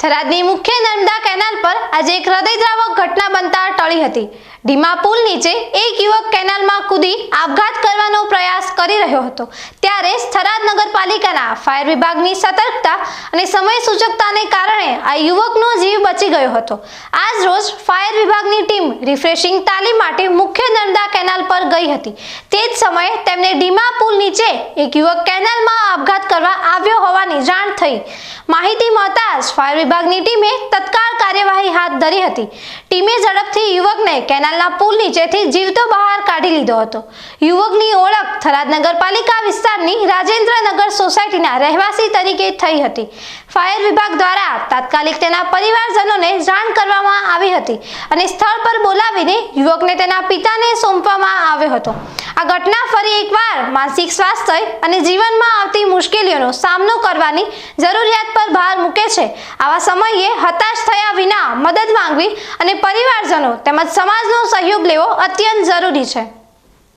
થરાદની મુખ્ય નર્મદા કેનાલ પર આજે એક હૃદયદ્રાવક ઘટના બનતા ટળી હતી. ઢીમા પુલ નીચે એક યુવક કેનાલમાં કૂદી આપઘાત કરવાનો પ્રયાસ કરી રહ્યો હતો. ત્યારે થરાદ નગરપાલિકાના ફાયર વિભાગની સતર્કતા અને સમય સૂચકતાને કારણે આ યુવકનો જીવ બચી ગયો હતો. આજ રોજ ફાયર વિભાગની ટીમ રિફ્રેશિંગ તાલીમ માટે મુખ્ય નર્મદા કેનાલ પર ગઈ હતી. તે જ સમયે તેમને ડીમા પુલ નીચે એક યુવક કેનાલમાં આપઘાત કરવા આવ્યો હોવાની જાણ થઈ. માહિતી મળતા જ ફાયર વિભાગની ટીમે તત્કાળ કાર્યવાહી હાથ ધરી હતી. ટીમે ઝડપથી યુવકને કેનાલના પુલ નીચેથી જીવતો બહાર કાઢી લીધો હતો. યુવકની ઓળખ થરાદ નગરપાલિકા વિસ્તારની રાજેન્દ્રનગર સોસાયટીના રહેવાસી તરીકે થઈ હતી. ફાયર વિભાગ દ્વારા તાત્કાલિક તેના પરિવારજનોને જાણ કરવામાં આવી હતી અને સ્થળ પર બોલાવીને યુવકને તેના પિતાને સોંપવામાં આવ્યો હતો. આ ઘટના ફરી એકવાર માનસિક સ્વાસ્થ્ય અને જીવનમાં આવતી મુશ્કેલીઓનો સામનો કરવાની જરૂરિયાત પર ભાર મૂકે છે. આવા સમયે હતાશ થયા વિના મદદ માંગવી અને પરિવારજનો તેમજ સમાજનો સહયોગ લેવો અત્યંત જરૂરી છે.